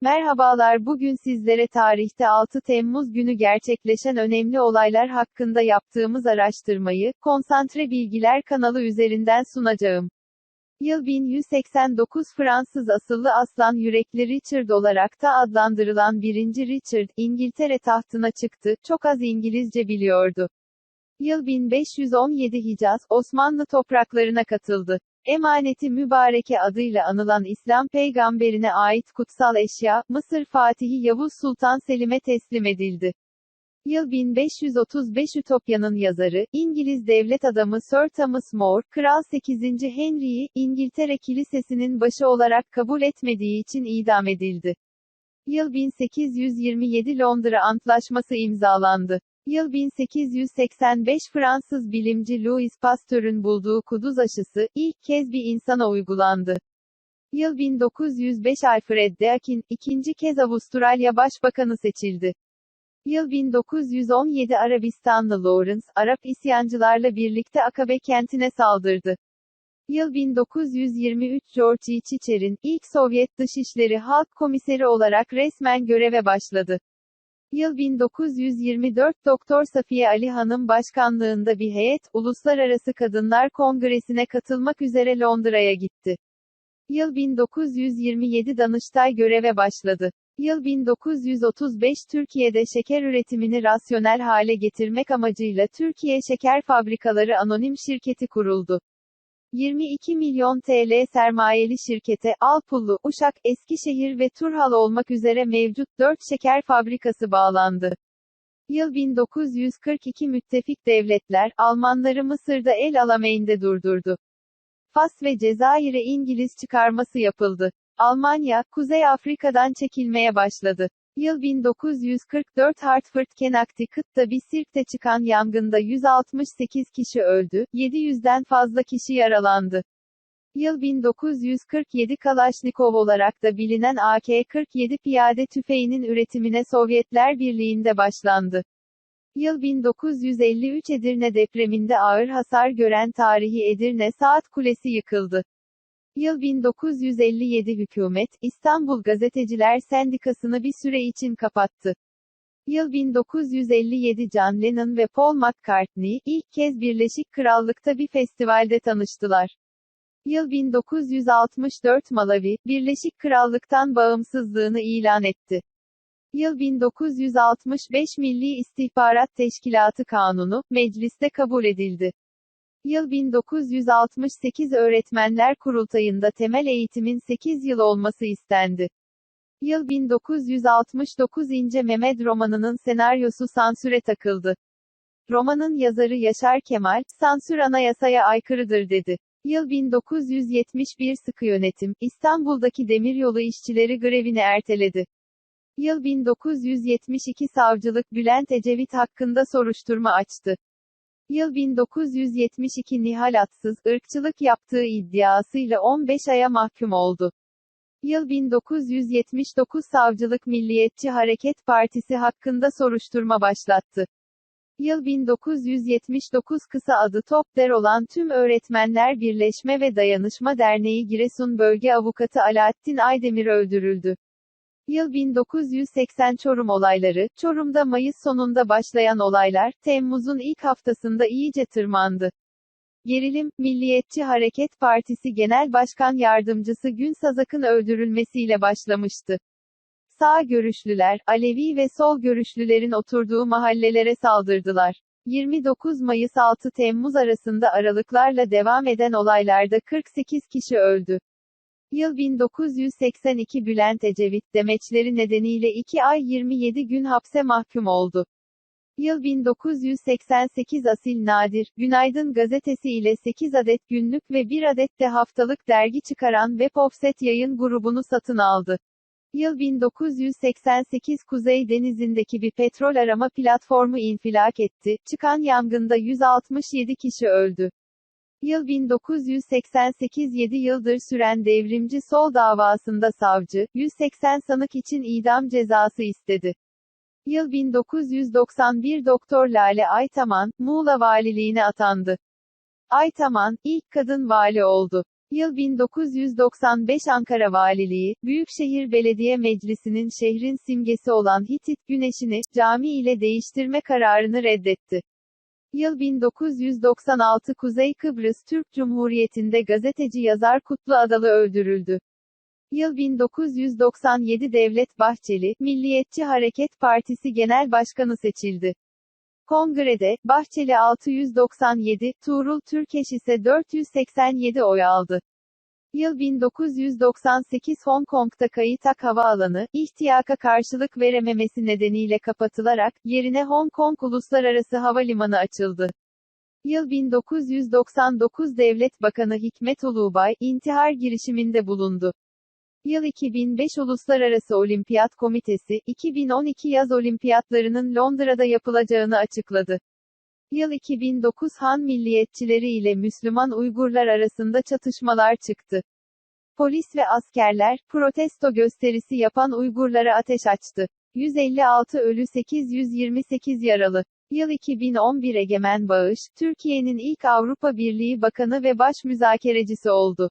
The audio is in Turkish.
Merhabalar bugün sizlere tarihte 6 Temmuz günü gerçekleşen önemli olaylar hakkında yaptığımız araştırmayı, Konsantre Bilgiler kanalı üzerinden sunacağım. Yıl 1189 Fransız asıllı aslan yürekli Richard olarak da adlandırılan 1. Richard, İngiltere tahtına çıktı, çok az İngilizce biliyordu. Yıl 1517 Hicaz, Osmanlı topraklarına katıldı. Emaneti Mübareke adıyla anılan İslam peygamberine ait kutsal eşya, Mısır Fatihi Yavuz Sultan Selim'e teslim edildi. Yıl 1535 Ütopya'nın yazarı, İngiliz devlet adamı Sir Thomas More, Kral 8. Henry'yi, İngiltere Kilisesi'nin başı olarak kabul etmediği için idam edildi. Yıl 1827 Londra Antlaşması imzalandı. Yıl 1885 Fransız bilimci Louis Pasteur'ün bulduğu kuduz aşısı, ilk kez bir insana uygulandı. Yıl 1905 Alfred Deakin, ikinci kez Avustralya Başbakanı seçildi. Yıl 1917 Arabistanlı Lawrence, Arap isyancılarla birlikte Akabe kentine saldırdı. Yıl 1923 George. Chitcher'in, ilk Sovyet Dışişleri Halk Komiseri olarak resmen göreve başladı. Yıl 1924 Doktor Safiye Ali Hanım başkanlığında bir heyet, Uluslararası Kadınlar Kongresi'ne katılmak üzere Londra'ya gitti. Yıl 1927 Danıştay göreve başladı. Yıl 1935 Türkiye'de şeker üretimini rasyonel hale getirmek amacıyla Türkiye Şeker Fabrikaları Anonim Şirketi kuruldu. 22 milyon TL sermayeli şirkete, Alpullu, Uşak, Eskişehir ve Turhal olmak üzere mevcut 4 şeker fabrikası bağlandı. Yıl 1942 Müttefik devletler, Almanları Mısır'da El Alameyn'de durdurdu. Fas ve Cezayir'e İngiliz çıkarması yapıldı. Almanya, Kuzey Afrika'dan çekilmeye başladı. Yıl 1944 Hartford Connecticut'ta bir sirkte çıkan yangında 168 kişi öldü, 700'den fazla kişi yaralandı. Yıl 1947 Kalaşnikov olarak da bilinen AK-47 piyade tüfeğinin üretimine Sovyetler Birliği'nde başlandı. Yıl 1953 Edirne depreminde ağır hasar gören tarihi Edirne Saat Kulesi yıkıldı. Yıl 1957 hükümet, İstanbul Gazeteciler Sendikası'nı bir süre için kapattı. Yıl 1957 John Lennon ve Paul McCartney, ilk kez Birleşik Krallık'ta bir festivalde tanıştılar. Yıl 1964 Malawi, Birleşik Krallık'tan bağımsızlığını ilan etti. Yıl 1965 Milli İstihbarat Teşkilatı Kanunu, mecliste kabul edildi. Yıl 1968 Öğretmenler Kurultayı'nda temel eğitimin 8 yıl olması istendi. Yıl 1969 İnce Mehmet romanının senaryosu sansüre takıldı. Romanın yazarı Yaşar Kemal, sansür anayasaya aykırıdır dedi. Yıl 1971 Sıkı Yönetim, İstanbul'daki demiryolu işçileri grevini erteledi. Yıl 1972 Savcılık Bülent Ecevit hakkında soruşturma açtı. Yıl 1972 Nihal Atsız, ırkçılık yaptığı iddiasıyla 15 aya mahkum oldu. Yıl 1979 Savcılık Milliyetçi Hareket Partisi hakkında soruşturma başlattı. Yıl 1979 kısa adı TOPDER olan Tüm Öğretmenler Birleşme ve Dayanışma Derneği Giresun Bölge Avukatı Alaaddin Aydemir öldürüldü. Yıl 1980 Çorum olayları, Çorum'da Mayıs sonunda başlayan olaylar, Temmuz'un ilk haftasında iyice tırmandı. Gerilim, Milliyetçi Hareket Partisi Genel Başkan Yardımcısı Gün Sazak'ın öldürülmesiyle başlamıştı. Sağ görüşlüler, Alevi ve sol görüşlülerin oturduğu mahallelere saldırdılar. 29 Mayıs 6 Temmuz arasında aralıklarla devam eden olaylarda 48 kişi öldü. Yıl 1982 Bülent Ecevit demeçleri nedeniyle 2 ay 27 gün hapse mahkum oldu. Yıl 1988 Asil Nadir, Günaydın gazetesi ile 8 adet günlük ve 1 adet de haftalık dergi çıkaran Web Offset yayın grubunu satın aldı. Yıl 1988 Kuzey Denizi'ndeki bir petrol arama platformu infilak etti, çıkan yangında 167 kişi öldü. Yıl 1988 7 yıldır süren devrimci sol davasında savcı, 180 sanık için idam cezası istedi. Yıl 1991 Doktor Lale Aytaman, Muğla valiliğine atandı. Aytaman, ilk kadın vali oldu. Yıl 1995 Ankara Valiliği, Büyükşehir Belediye Meclisi'nin şehrin simgesi olan Hitit Güneşi'ni, cami ile değiştirme kararını reddetti. Yıl 1996 Kuzey Kıbrıs Türk Cumhuriyeti'nde gazeteci yazar Kutlu Adalı öldürüldü. Yıl 1997 Devlet Bahçeli, Milliyetçi Hareket Partisi Genel Başkanı seçildi. Kongrede, Bahçeli 697, Tuğrul Türkeş ise 487 oy aldı. Yıl 1998 Hong Kong'da Kaitak Havaalanı, ihtiyaka karşılık verememesi nedeniyle kapatılarak, yerine Hong Kong Uluslararası Havalimanı açıldı. Yıl 1999 Devlet Bakanı Hikmet Ulubay, intihar girişiminde bulundu. Yıl 2005 Uluslararası Olimpiyat Komitesi, 2012 yaz olimpiyatlarının Londra'da yapılacağını açıkladı. Yıl 2009 Han milliyetçileri ile Müslüman Uygurlar arasında çatışmalar çıktı. Polis ve askerler, protesto gösterisi yapan Uygurlara ateş açtı. 156 ölü 828 yaralı. Yıl 2011 Egemen Bağış, Türkiye'nin ilk Avrupa Birliği Bakanı ve baş müzakerecisi oldu.